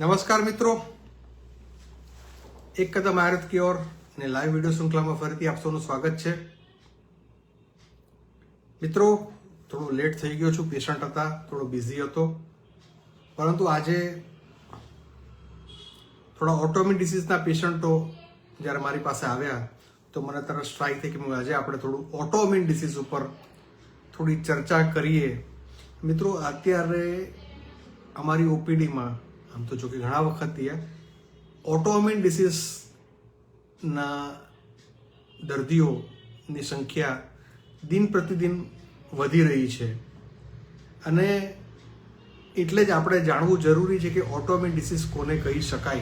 નમસ્કાર મિત્રો. એક કદમ આરત કી ઓર ને લાઈવ વીડિયો શૃંખલામાં ફરીથી આપ સૌનું સ્વાગત છે. મિત્રો, થોડું લેટ થઈ ગયો છું પેશન્ટ હતા, થોડો બિઝી હતો. પરંતુ આજે થોડા ઓટોમિક ડિસીઝના પેશન્ટો જ્યારે મારી પાસે આવ્યા, તો મને તરત સ્ટ્રાઇક થઈ કે આજે આપણે થોડું ઓટોમિન ડિસીઝ ઉપર થોડી ચર્ચા કરીએ. મિત્રો, અત્યારે અમારી ઓપીડીમાં આમ તો જો કે ઘણા વખતથી ઓટોમિન ડિસીઝના દર્દીઓની સંખ્યા દિન પ્રતિદિન વધી રહી છે. અને એટલે જ આપણે જાણવું જરૂરી છે કે ઓટોમિન ડિસીઝ કોને કહી શકાય.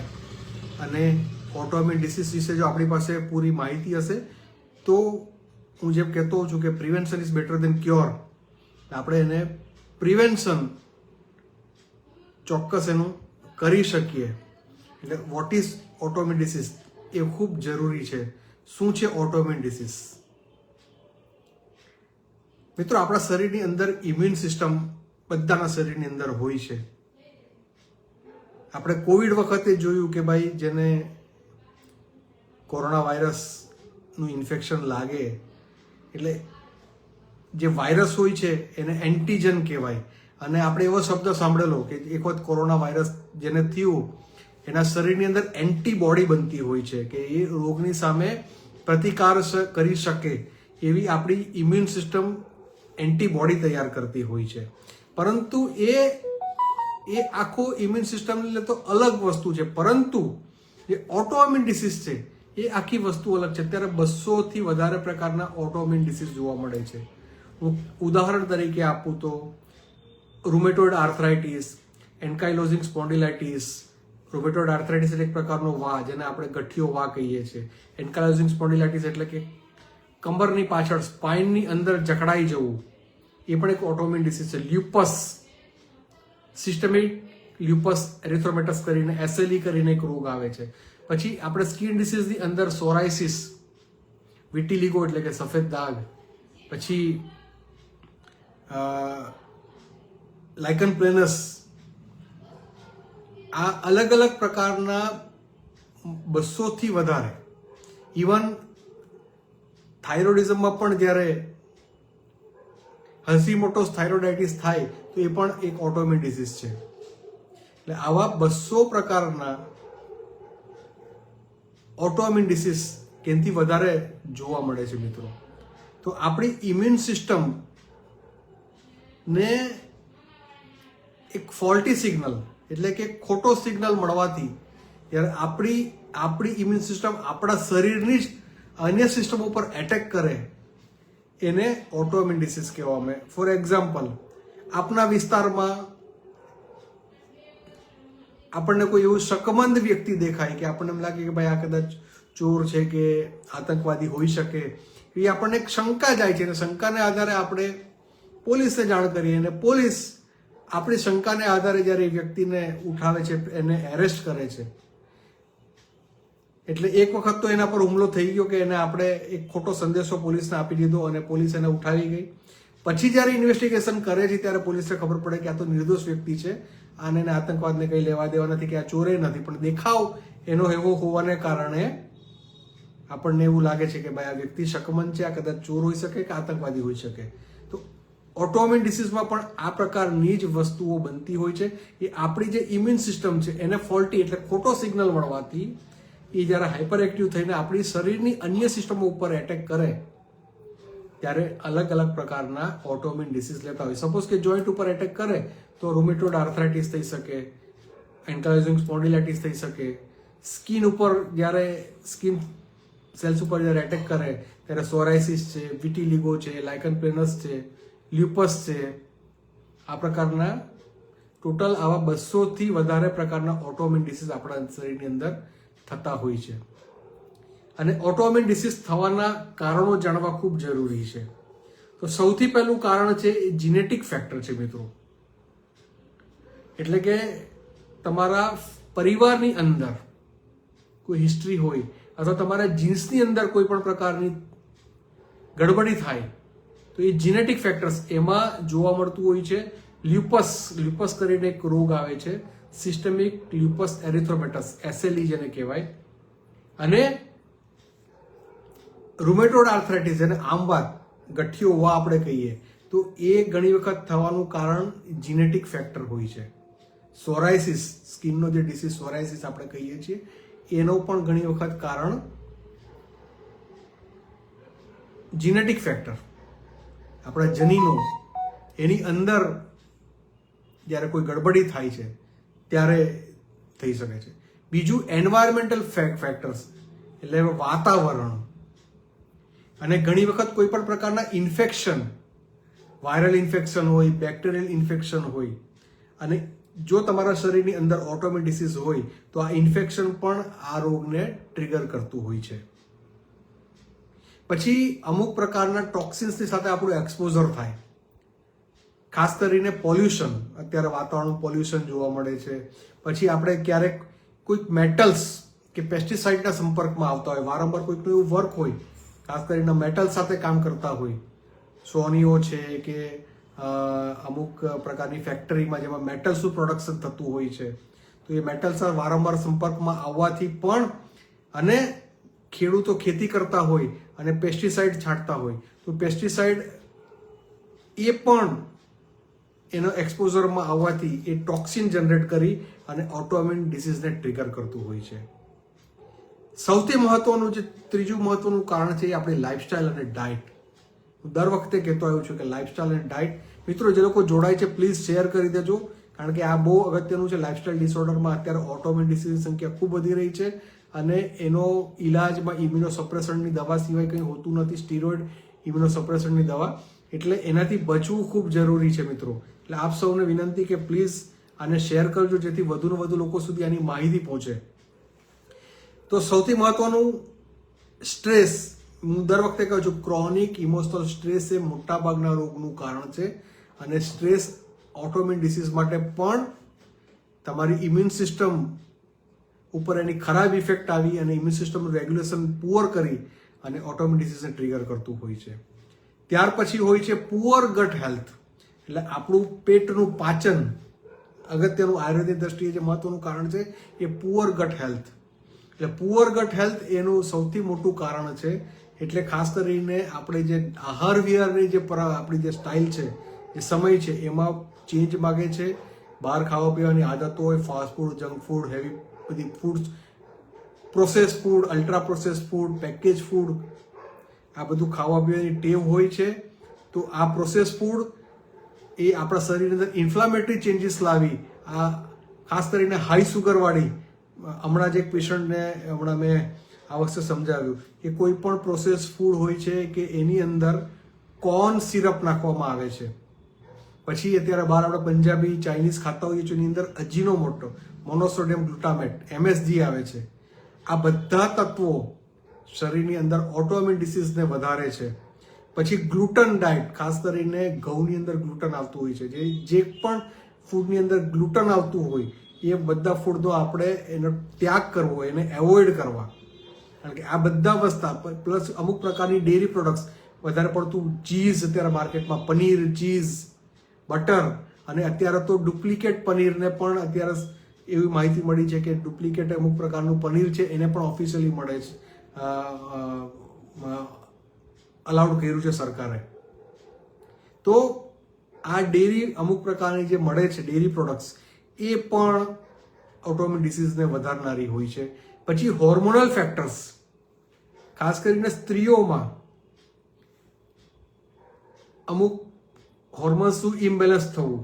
અને ઓટોમિન ડિસીઝ વિશે જો આપણી પાસે પૂરી માહિતી હશે, તો હું જેમ કહેતો છું કે prevention is better than cure આપણે એને પ્રિવેન્શન ચોક્કસ એનું કરી શકીએ. એટલે વોટ ઇઝ ઓટોમિન ડિસીઝ એ ખૂબ જરૂરી છે. શું છે ઓટોમિન ડિસીઝ મિત્રો, આપણા શરીરની અંદર ઇમ્યુન સિસ્ટમ બધાના શરીરની અંદર હોય છે. આપણે કોવિડ વખતે જોયું કે ભાઈ, જેને કોરોના વાયરસનું ઇન્ફેક્શન લાગે, એટલે જે વાયરસ હોય છે, એને એન્ટીજન કહેવાય. અને આપણે એવો શબ્દ સાંભળેલો કે એક વખત કોરોના વાયરસ જેને થયું, એના શરીરની અંદર એન્ટીબોડી બનતી હોય છે કે એ રોગની સામે પ્રતિકાર કરી શકે એવી આપણી ઇમ્યુન સિસ્ટમ એન્ટીબોડી તૈયાર કરતી હોય છે. પરંતુ એ એ આખો ઇમ્યુન સિસ્ટમને તો અલગ વસ્તુ છે. પરંતુ જે ઓટોમિન ડિસીઝ છે, એ આખી વસ્તુ અલગ છે. અત્યારે બસોથી વધારે પ્રકારના ઓટોમિન ડિસીઝ જોવા મળે છે. હું ઉદાહરણ તરીકે આપું તો rheumatoid arthritis ankylosing spondylitis rheumatoid arthritis એટલે એક પ્રકારનો વા જેને આપણે ગઠિયો વા કહીએ છીએ. એન્કાઇલોઝિંગ સ્પોન્ડિલાઇટિસ એટલે કે કમરની પાછળ, સ્પાઇનની અંદર જકડાઈ જવું. એ પણ એક ઓટોમિન ડિસીઝ છે. લ્યુપસ સિસ્ટમિક લ્યુપસ એરિથ્રોમેટસ કરીને એસએલઈ કરીને એક રોગ આવે છે. પછી આપણે સ્કિન ડિસીઝની અંદર સોરાઇસિસ વિટીલિગો એટલે કે સફેદ દાગ. પછી લાઇકન પ્લેનસ આ અલગ અલગ પ્રકારના બસોથી વધારે. ઇવન થાઇરોઇડિઝમમાં પણ જ્યારે હસીમોટોસ થાઇરોઇડાઇટિસ થાય, તો એ પણ એક ઓટોમિન ડિસીઝ છે. એટલે આવા બસો પ્રકારના ઓટોમિન ડિસીઝ કેનથી વધારે જોવા મળે છે મિત્રો? તો આપણી ઇમ્યુન સિસ્ટમ ને એક ફોલ્ટી સિગ્નલ એટલે કે ખોટો સિગ્નલ મળવાથી જ્યારે આપણી આપણી ઇમ્યુન સિસ્ટમ આપણા શરીરની જ અન્ય સિસ્ટમ ઉપર એટેક કરે, એને ઓટોમિન ડિસીઝ કહેવામાં ફોર એક્ઝામ્પલ આપના વિસ્તારમાં આપણને કોઈ એવું શકમંદ વ્યક્તિ દેખાય કે આપણને એમ લાગે કે ભાઈ આ કદાચ ચોર છે કે આતંકવાદી હોઈ શકે, એ આપણને એક શંકા જાય છે અને શંકાને આધારે આપણે પોલીસને જાણ કરીએ અને પોલીસ આપણી શંકાને આધારે જ્યારે વ્યક્તિને ઉઠાવે છે, એને એરેસ્ટ કરે છે, એટલે એક વખત તો એના પર હુમલો થઈ ગયો કે એને આપણે એક ખોટો સંદેશો પોલીસને આપી દીધો અને પોલીસ એને ઉઠાવી ગઈ. પછી જ્યારે ઇન્વેસ્ટિગેશન કરે છે, ત્યારે પોલીસને ખબર પડે કે આ તો નિર્દોષ વ્યક્તિ છે. આને આતંકવાદને કંઈ લેવા દેવા નથી કે આ ચોરે નથી, પણ દેખાવ એનો એવો હોવાને કારણે આપણને એવું લાગે છે કે ભાઈ આ વ્યક્તિ શકમંદ છે, આ કદાચ ચોર હોઈ શકે કે આતંકવાદી હોઈ શકે. ઓટોમિન ડિસીઝમાં પણ આ પ્રકારની જ વસ્તુઓ બનતી હોય છે. એ આપણી જે ઇમ્યુન સિસ્ટમ છે, એને ફોલ્ટી એટલે ખોટો સિગ્નલ મળવાથી એ જ્યારે હાઇપર એક્ટિવ થઈને આપણી શરીરની અન્ય સિસ્ટમો ઉપર એટેક કરે, ત્યારે અલગ અલગ પ્રકારના ઓટોમિન ડિસીઝ લેતા હોય. સપોઝ કે જોઈન્ટ ઉપર એટેક કરે, તો રૂમેટોડ આર્થરાઇટિસ થઈ શકે એન્કાલોઝિંગ સ્પોન્ડિલાઇટિસ થઈ શકે. સ્કિન ઉપર જ્યારે સ્કિન સેલ્સ ઉપર જ્યારે એટેક કરે, ત્યારે સોરાઇસિસ છે વિટીલિગો છે લાઇકન પ્લેનસ છે. લ્યુપસ છે આ પ્રકારના ટોટલ આવા બસોથી વધારે પ્રકારના ઓટોમિન ડિસીઝ આપણા શરીરની અંદર થતા હોય છે. અને ઓટોમિન ડિસીઝ થવાના કારણો જાણવા ખૂબ જરૂરી છે. તો સૌથી પહેલું કારણ છે એ જીનેટિક ફેક્ટર છે મિત્રો. એટલે કે તમારા પરિવારની અંદર કોઈ હિસ્ટ્રી હોય અથવા તમારા જીન્સની અંદર કોઈ પણ પ્રકારની ગડબડી થાય તો એ જીનેટિક ફેક્ટર્સ એમાં જોવા મળતું હોય છે. લ્યુપસ લ્યુપસ કરીને એક રોગ આવે છે. સિસ્ટમિક લ્યુપસ એરિથ્રોમેટસ એસએલઈ જેને કહેવાય. અને રૂમેટોડ આર્થરાઇટિસ જેને આમવાત ગઠ્ઠીઓ વા આપણે કહીએ. તો એ ઘણી વખત થવાનું કારણ જીનેટિક ફેક્ટર હોય છે. સોરાયસિસ સ્કિનનો જે ડિસીઝ સોરાયસિસ આપણે કહીએ છીએ, એનો પણ ઘણી વખત કારણ જીનેટિક ફેક્ટર આપણા જનીનો એની અંદર જ્યારે કોઈ ગડબડી થાય છે, ત્યારે થઈ શકે છે. બીજું એન્વાયરમેન્ટલ ફેક્ટર્સ એટલે વાતાવરણ. અને ઘણી વખત કોઈ પણ પ્રકારના ઇન્ફેક્શન વાયરલ ઇન્ફેક્શન હોય બેક્ટેરિયલ ઇન્ફેક્શન હોય, અને જો તમારા શરીરની અંદર ઓટોમેટિસિસ હોય, તો આ ઇન્ફેક્શન પણ આ રોગને ટ્રિગર કરતું હોય છે. પછી અમુક પ્રકારના ટોક્સિન્સની સાથે આપણું એક્સપોઝર થાય. ખાસ કરીને પોલ્યુશન અત્યારે વાતાવરણ પોલ્યુશન જોવા મળે છે. પછી આપણે ક્યારેક કોઈક મેટલ્સ કે પેસ્ટિસાઇડના સંપર્કમાં આવતા હોય, વારંવાર કોઈકનું એવું વર્ક હોય, ખાસ કરીને મેટલ સાથે કામ કરતા હોય. સોનીઓ છે કે અમુક પ્રકારની ફેક્ટરીમાં જેમાં મેટલ્સનું પ્રોડક્શન થતું હોય છે. તો એ મેટલ્સ વારંવાર સંપર્કમાં આવવાથી પણ અને ખેડૂતો ખેતી કરતા હોય અને પેસ્ટિસાઇડ છાંટતા હોય, તો પેસ્ટિસાઇડ એ પણ એનો એક્સપોઝરમાં આવવાથી એ ટોક્સિન જનરેટ કરી અને ઓટોમિન ડિસીઝને ટ્રિગર કરતું હોય છે. સૌથી મહત્વનું જે, ત્રીજું મહત્વનું કારણ છે એ આપણી લાઇફસ્ટાઇલ અને ડાયટ હું દર વખતે કહેતો આવ્યો છું કે લાઇફસ્ટાઇલ અને ડાયટ મિત્રો જે લોકો જોડાય છે પ્લીઝ શેર કરી દેજો. કારણ કે આ બહુ અગત્યનું છે લાઇફસ્ટાઇલ ડિસઓર્ડરમાં અત્યારે ઓટોમિન ડિસીઝની સંખ્યા ખૂબ વધી રહી છે. અને એનો ઇલાજમાં ઇમ્યુનોસપ્રેશનની દવા સિવાય કંઈ હોતું નથી, સ્ટીરોઇડ ઇમ્યુનોસપ્રેશનની દવા. એટલે એનાથી બચવું ખૂબ જરૂરી છે મિત્રો. એટલે આપ સૌને વિનંતી કે પ્લીઝ આને શેર કરજો, જેથી વધુને વધુ લોકો સુધી આની માહિતી પહોંચે. તો સૌથી મહત્વનું સ્ટ્રેસ, હું દર વખતે કહું છું, ક્રોનિક ઇમોશનલ સ્ટ્રેસ એ મોટાભાગના રોગનું કારણ છે. અને સ્ટ્રેસ ઓટોમિન ડિસીઝ માટે પણ તમારી ઇમ્યુન સિસ્ટમ ઉપર એની ખરાબ ઇફેક્ટ આવી અને ઇમ્યુન સિસ્ટમનું રેગ્યુલેશન પુઅર કરી અને ઓટોમિન ડિસીઝને ટ્રિગર કરતું હોય છે. ત્યાર પછી હોય છે પુઅર ગટ હેલ્થ એટલે આપણું પેટનું પાચન અગત્યનું આયુર્વેદિક દ્રષ્ટિએ જે મહત્વનું કારણ છે એ પુઅર ગટ હેલ્થ એટલે પુઅર ગટ હેલ્થ એનું સૌથી મોટું કારણ છે. એટલે ખાસ કરીને આપણે જે આહાર વિહારની જે પર આપણી જે સ્ટાઇલ છે જે સમય છે, એમાં ચેન્જ માગે છે. બહાર ખાવા પીવાની આદતો હોય fast food junk food heavy બધી food process food ultra process food package food આ બધું ખાવા પીવાની ટેવ હોય છે, તો આ પ્રોસેસ ફૂડ એ આપણા શરીરની અંદર ઇન્ફ્લામેટરી ચેન્જીસ લાવી, આ ખાસ કરીને હાઈ સુગરવાળી હમણાં જ એક પેશન્ટને, હમણાં મેં આ વખતે સમજાવ્યું કે કોઈ પણ પ્રોસેસ ફૂડ હોય છે કે એની અંદર કોર્ન સિરપ નાખવામાં આવે છે. પછી અત્યારે બહાર આપણે પંજાબી ચાઇનીઝ ખાતા હોઈએ છીએ, એની અંદર અજીનો મોટો મોનોસોડિયમ ગ્લુટામેટ એમએસજી આવે છે. આ બધા તત્વો શરીરની અંદર ઓટોમિન ડિસીઝને વધારે છે. પછી ગ્લુટન ડાયટ ખાસ કરીને ઘઉંની અંદર ગ્લુટન આવતું હોય છે. જે જે પણ ફૂડની અંદર ગ્લુટન આવતું હોય, એ બધા ફૂડનો આપણે એનો ત્યાગ કરવો, એને એવોઇડ કરવા. કારણ કે આ બધા વસ્તા, પ્લસ અમુક પ્રકારની ડેરી પ્રોડક્ટ્સ વધારે પડતું ચીઝ અત્યારે માર્કેટમાં પનીર ચીઝ બટર અને અત્યારે તો ડુપ્લિકેટ પનીરને પણ અત્યારે એવી માહિતી મળી છે કે ડુપ્લિકેટ અમુક પ્રકારનું પનીર છે, એને પણ ઓફિશિયલી મળે છે. અલાઉડ કર્યું છે સરકારે. તો આ ડેરી અમુક પ્રકારની જે મળે છે ડેરી પ્રોડક્ટ્સ એ પણ ઓટોમિક ડિસીઝને વધારનારી હોય છે. પછી હોર્મોનલ ફેક્ટર્સ ખાસ કરીને સ્ત્રીઓમાં અમુક હોર્મોન્સનું ઇમ્બેલેન્સ થવું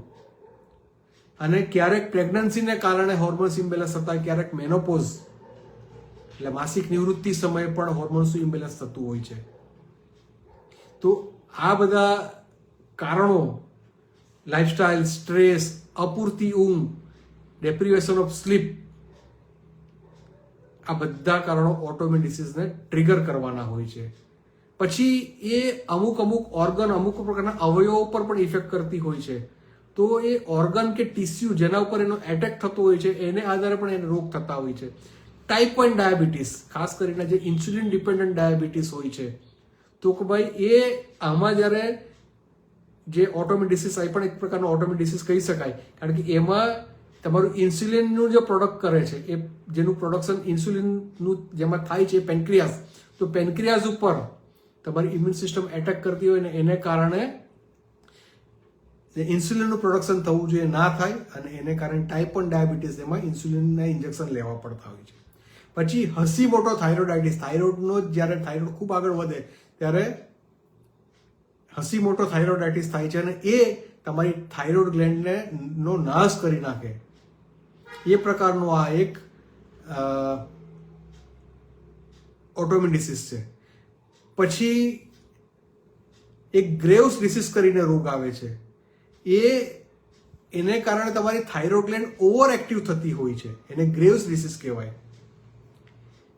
અને ક્યારેક પ્રેગ્નન્સીને કારણે હોર્મોન્સ ઇમ્બેલેન્સ થતા, ક્યારેક મેનોપોઝ એટલે માસિક નિવૃત્તિ સમયે પણ હોર્મોન્સનું ઇમ્બેલેન્સ થતું હોય છે. તો આ બધા કારણો લાઇફસ્ટાઇલ સ્ટ્રેસ અપૂરતી ઊંઘ ડેપ્રિવેશન ઓફ સ્લીપ આ બધા કારણો ઓટોમેન ડિસીઝને ટ્રિગર કરવાના હોય છે. પછી એ અમુક અમુક ઓર્ગન અમુક પ્રકારના અવયવો પર પણ ઇફેક્ટ કરતી હોય છે. તો એ ઓર્ગન કે ટીસ્યુ જેના ઉપર એનો એટેક થતો હોય છે, એને આધારે પણ એને રોગ થતા હોય છે. ટાઈપ વન ડાયાબિટીસ ખાસ કરીને જે ઇન્સ્યુલિન ડિપેન્ડન્ટ ડાયાબિટીસ હોય છે. તો કે ભાઈ, એ આમાં જ્યારે જે ઓટોમિન આવી પણ એક પ્રકારનો ઓટોમિન કહી શકાય. કારણ કે એમાં તમારું ઇન્સ્યુલિનનું જે પ્રોડક્ટ કરે છે, એ જેનું પ્રોડક્શન ઇન્સ્યુલિનનું જેમાં થાય છે પેન્ક્રિયાસ તો પેન્ક્રિયાસ ઉપર તમારી ઇમ્યુન સિસ્ટમ એટેક કરતી હોય ને એને કારણે જે ઇન્સ્યુલિનનું પ્રોડક્શન થવું જોઈએ ના થાય અને એને કારણે ટાઈપ વન ડાયાબિટીસ એમાં ઇન્સ્યુલિનના ઇન્જેક્શન લેવા પડતા હોય છે. પછી હસી મોટો થાઇરોડાઇટિસ થાઇરોઇડનો જ્યારે થાઇરોઇડ ખૂબ આગળ વધે ત્યારે હસી મોટો થાઇરોડાઇટિસ થાય છે અને એ તમારી થાઇરોઇડ ગ્લેન્ડને નો નાશ કરી નાખે. એ પ્રકારનો આ એક ઓટોમિન ડિસીઝ છે. પછી એક ગ્રેવ્સ ડિસીઝ કરીને રોગ આવે છે. એ એને કારણે તમારી થાઇરોઇડ ગ્લેન્ડ ઓવર એક્ટિવ થતી હોય છે. એને ગ્રેવ્સ ડિસીઝ કહેવાય.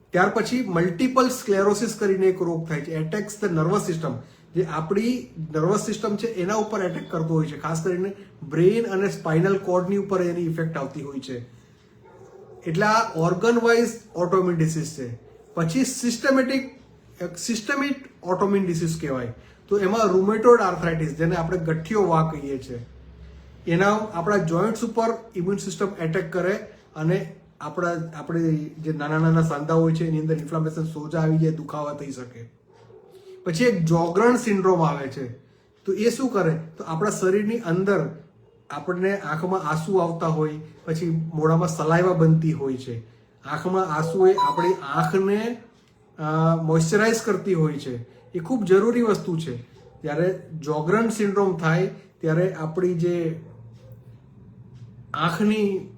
ત્યાર પછી મલ્ટિપલ સ્ક્લેરોસિસ કરીને એક રોગ થાય છે. એટેક્સ ધ નર્વસ સિસ્ટમ જે આપણી નર્વસ સિસ્ટમ છે, એના ઉપર એટેક કરતો હોય છે. ખાસ કરીને બ્રેઇન અને સ્પાઇનલ કોર્ડની ઉપર એની ઇફેક્ટ આવતી હોય છે. એટલે આ ઓર્ગન વાઇઝ ઓટોમિન ડિસીઝ છે. પછી સિસ્ટમેટિક સિસ્ટમિક ઓટોમિન ડિસીઝ કહેવાય. તો એમાં રૂમેટોડ આર્થરાઇટિસ જેને આપણે ગઠ્ઠિયો વા કહીએ છીએ, એના આપણા જોઈન્ટ્સ ઉપર ઇમ્યુન સિસ્ટમ એટેક કરે અને આપણા, આપણે જે નાના નાના સાંધા હોય છે, એની અંદર ઇન્ફ્લામેશન સોજા આવી જાય, દુખાવા થઈ શકે. પછી એક જોગરણ સિન્ડ્રોમ આવે છે. તો એ શું કરે? તો આપણા શરીરની અંદર આપણને આંખમાં આંસુ આવતા હોય, પછી મોઢામાં સલાઈવા બનતી હોય છે. આંખમાં આંસુ એ આપણી આંખને મોઇશ્ચરાઇઝ કરતી હોય છે. એ ખૂબ જરૂરી વસ્તુ છે. જ્યારે જોગ્રન સિન્ડ્રોમ થાય, ત્યારે આપણી જે આંખની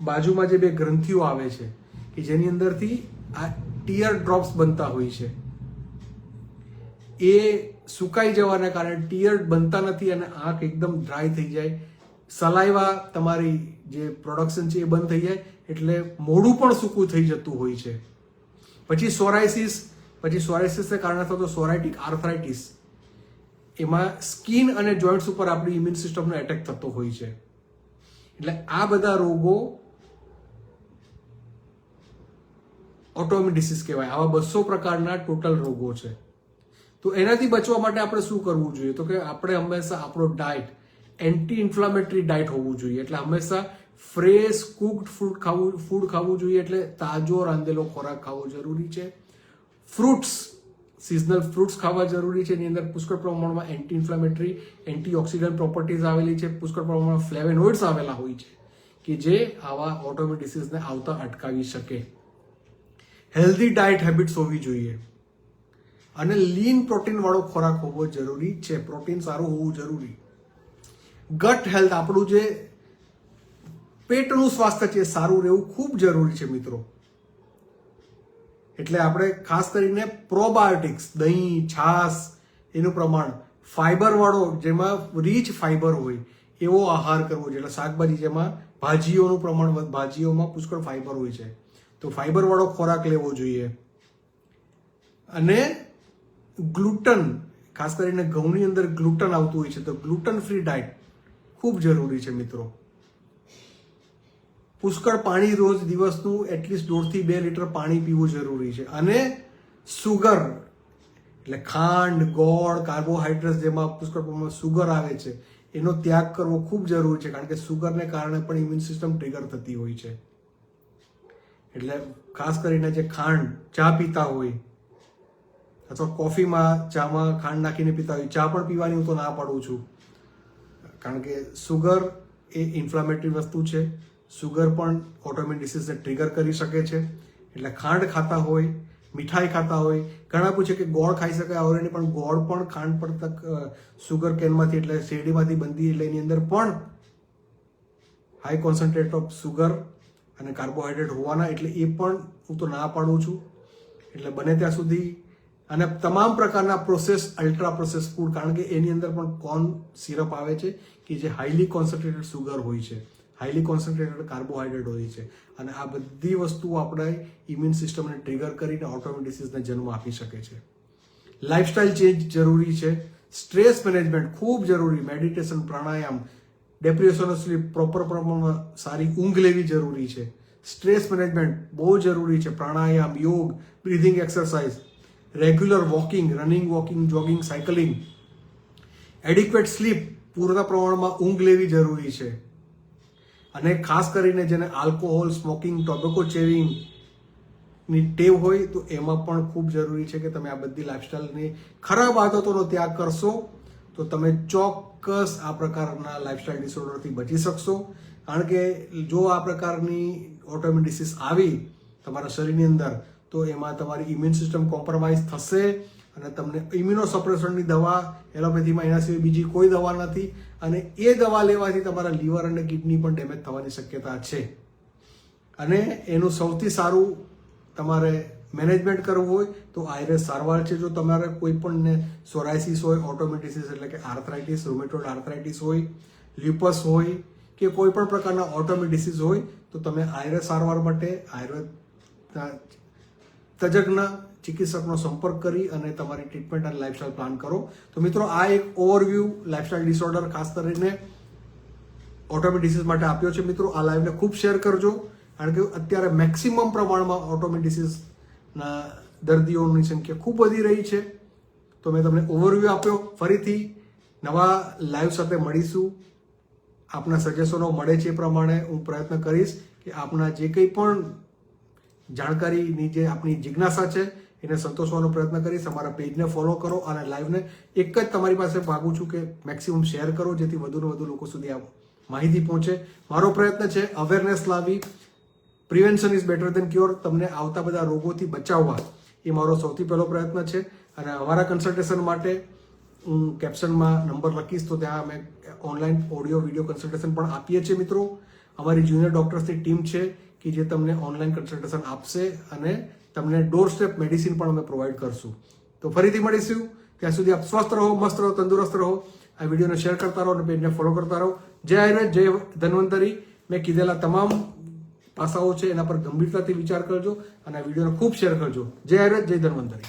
બાજુમાં જે બે ગ્રંથિઓ આવે છે, કે જેની અંદરથી આ ટીયર ડ્રોપ્સ બનતા હોય છે. એ સુકાઈ જવાના કારણે ટીયર બનતા નથી અને આંખ એકદમ ડ્રાય થઈ જાય. સલાઈવા તમારી જે પ્રોડક્શન છે એ બંધ થઈ જાય, એટલે મોઢું પણ સૂકું થઈ જતું હોય છે. પછી સોરાઇસિસ પછી સોરાઇસિસને કારણે થતો સોરાઇટિક આર્થરાઇટિસ, એમાં સ્કિન અને જોઈન્ટ્સ ઉપર આપણી ઇમ્યુન સિસ્ટમનો એટેક થતો હોય છે. એટલે આ બધા રોગો ઓટોમિન ડિસીઝ કહેવાય. આવા બસો પ્રકારના ટોટલ રોગો છે. તો એનાથી બચવા માટે આપણે શું કરવું જોઈએ? તો કે આપણે હંમેશા આપણો ડાયટ એન્ટી ઇન્ફ્લામેટરી ડાયટ હોવું જોઈએ. એટલે હંમેશા ફ્રેશ કુકડ ફૂડ ખાવું ફૂડ ખાવું જોઈએ. એટલે તાજો રાંધેલો ખોરાક ખાવો જરૂરી છે. ફ્રૂટ્સ સિઝનલ ફ્રૂટ્સ ખાવા જરૂરી છે. એની અંદર પુષ્કળ પ્રમાણમાં anti inflammatory antioxidant properties આવેલી છે. પુષ્કળ પ્રમાણમાં ફ્લેવેનોઇડ્સ આવેલા હોય છે કે જે આવા ઓટોમિક ડિસીઝને આવતા અટકાવી શકે. હેલ્ધી ડાયટ હેબિટ્સ હોવી જોઈએ. અને લીન પ્રોટીનવાળો ખોરાક હોવો જરૂરી છે. પ્રોટીન સારું હોવું જરૂરી. ગટ હેલ્થ આપણું જે પેટનું સ્વાસ્થ્ય છે સારું રહેવું ખૂબ જરૂરી છે મિત્રો. એટલે આપણે ખાસ કરીને પ્રોબાયોટિક્સ દહીં, છાશ, એનું પ્રમાણ. ફાઇબરવાળો જેમાં રીચ ફાઈબર હોય, એવો આહાર કરવો જોઈએ. એટલે શાકભાજી જેમાં ભાજીઓનું પ્રમાણ ભાજીઓમાં પુષ્કળ ફાઈબર હોય છે. તો ફાઇબરવાળો ખોરાક લેવો જોઈએ. અને ગ્લુટન ખાસ કરીને ઘઉંની અંદર ગ્લુટન આવતું હોય છે, તો ગ્લુટન ફ્રી ડાયટ ખૂબ જરૂરી છે મિત્રો. પુષ્કળ પાણી રોજ દિવસનું એટલીસ્ટ દોઢથી બે લીટર પાણી પીવું જરૂરી છે. અને સુગર, એટલે ખાંડ, ગોળ, કાર્બોહાઈડ્રેટ્સ જેમાં પુષ્કળ પ્રમાણમાં સુગર આવે છે, એનો ત્યાગ કરવો ખૂબ જરૂરી છે, કારણ કે સુગરને કારણે પણ ઇમ્યુન સિસ્ટમ ટ્રિગર થતી હોય છે. એટલે ખાસ કરીને જે ખાંડ ચા પીતા હોય, અથવા કોફીમાં ચામાં ખાંડ નાખીને પીતા હોય, ચા પણ પીવાની હું તો ના પાડું છું. કારણ કે સુગર એ ઇન્ફ્લામેટરી વસ્તુ છે. સુગર પણ ઓટોમિન ડિસીઝને ટ્રિગર કરી શકે છે. એટલે ખાંડ ખાતા હોય, મીઠાઈ ખાતા હોય, ઘણા પૂછે કે ગોળ ખાઈ શકાય ઓલરેડી પણ ગોળ પણ ખાંડ પર તક સુગર કેનમાંથી એટલે શેરડીમાંથી બનતી એટલે એની અંદર પણ હાઈ કોન્સન્ટ્રેટ ઓફ સુગર અને કાર્બોહાઈડ્રેટ હોવાના એટલે એ પણ હું તો ના પાડું છું. એટલે બને ત્યાં સુધી. અને તમામ પ્રકારના પ્રોસેસ અલ્ટ્રા પ્રોસેસ ફૂડ કારણ કે એની અંદર પણ કોર્ન સિરપ આવે છે, કે જે હાઈલી કોન્સન્ટ્રેટેડ સુગર હોય છે. હાઈલી કોન્સન્ટ્રેટેડ કાર્બોહાઈડ્રેટ હોય છે. અને આ બધી વસ્તુઓ આપણે ઇમ્યુન સિસ્ટમને ટ્રિગર કરીને ઓટોમિક ડિસીઝને જન્મ આપી શકે છે. લાઇફસ્ટાઇલ ચેન્જ જરૂરી છે. સ્ટ્રેસ મેનેજમેન્ટ ખૂબ જરૂરી. Meditation pranayam depression sleep proper પ્રમાણમાં સારી ઊંઘ લેવી જરૂરી છે. સ્ટ્રેસ મેનેજમેન્ટ બહુ જરૂરી છે. Pranayam, yoga breathing exercise regular walking running walking jogging cycling adequate sleep પૂરતા પ્રમાણમાં ઊંઘ લેવી જરૂરી છે. અને ખાસ કરીને જેને આલ્કોહોલ સ્મોકિંગ ટોબેકો ચેવિંગની ટેવ હોય, તો એમાં પણ ખૂબ જરૂરી છે કે તમે આ બધી લાઇફસ્ટાઈલની ખરાબ આદતોનો ત્યાગ કરશો, તો તમે ચોક્કસ આ પ્રકારના લાઇફસ્ટાઈલ ડિસઓર્ડરથી બચી શકશો. કારણ કે જો આ પ્રકારની ડિસીઝ આવી તમારા શરીરની અંદર, તો એમાં તમારી ઇમ્યુન સિસ્ટમ કોમ્પ્રોમાઇઝ થશે અને તમને ઇમ્યુનો સપ્રેશનની દવા એલોપેથીમાં એના સિવાય બીજી કોઈ દવા નથી અને એ દવા લેવાથી તમારા લીવર અને કિડની પણ ડેમેજ થવાની શક્યતા છે. અને એનું સૌથી સારું તમારે મેનેજમેન્ટ કરવું હોય તો આયુર્વેદ સારવાર છે. જો તમારે કોઈ પણ સોરાયસિસ હોય, ઓટોમેટિસિસ એટલે કે આર્થરાઇટિસ રોમેટોડ આર્થરાઇટિસ હોય લ્યુપસ હોય કે કોઈ પણ પ્રકારના ઓટોમેટિસિસ હોય તો તમે આયુર્વેદ સારવાર માટે આયુર્વેદ તજજ્ઞ ચિકિત્સકનો સંપર્ક કરી અને તમારી ટ્રીટમેન્ટ અને લાઇફસ્ટાઇલ પ્લાન કરો. તો મિત્રો, આ એક ઓવરવ્યૂ લાઇફસ્ટાઇલ ડિસઓર્ડર ખાસ કરીને ઓટોમિક ડિસીઝ માટે આપ્યો છે. મિત્રો, આ લાઈવને ખૂબ શેર કરજો, કારણ કે અત્યારે મેક્સિમમ પ્રમાણમાં ઓટોમિક ડિસીઝના દર્દીઓની સંખ્યા ખૂબ વધી રહી છે. તો મેં તમને ઓવરવ્યૂ આપ્યો. ફરીથી નવા લાઈવ સાથે મળીશું. આપના સજેશનો મળે છે એ પ્રમાણે હું પ્રયત્ન કરીશ કે આપના જે કંઈ પણ જાણકારીની જે આપણી જિજ્ઞાસા છે એને સંતોષવાનો પ્રયત્ન કરીશ. અમારા પેજને ફોલો કરો અને લાઈવને એક જ તમારી પાસે માગું છું કે મેક્સિમમ શેર કરો, જેથી વધુને વધુ લોકો સુધી આ માહિતી પહોંચે. મારો પ્રયત્ન છે અવેરનેસ લાવી prevention is better than cure તમને આવતા બધા રોગોથી બચાવવા. એ મારો સૌથી પહેલો પ્રયત્ન છે. અને અમારા કન્સલ્ટેશન માટે હું કેપ્શનમાં નંબર લખીશ, તો ત્યાં અમે ઓનલાઈન ઓડિયો વીડિયો કન્સલ્ટેશન પણ આપીએ છીએ મિત્રો. અમારી જુનિયર ડૉક્ટર્સની ટીમ છે કે જે તમને ઓનલાઈન કન્સલ્ટેશન આપશે અને તમને ડોર સ્ટેપ મેડિસિન પણ અમે પ્રોવાઈડ કરશું. તો ફરીથી મળીશું. ત્યાં સુધી આપ સ્વસ્થ રહો, મસ્ત રહો, તંદુરસ્ત રહો. આ વિડીયોને શેર કરતા રહો અને પેજને ફોલો કરતા રહો. જય આયુર્વેદ જય ધન્વંતરી. મેં કીધેલા તમામ પાસાઓ છે એના પર ગંભીરતાથી વિચાર કરજો અને આ વિડીયોને ખૂબ શેર કરજો. જય આયુર્વેદ જય ધન્વંતરી.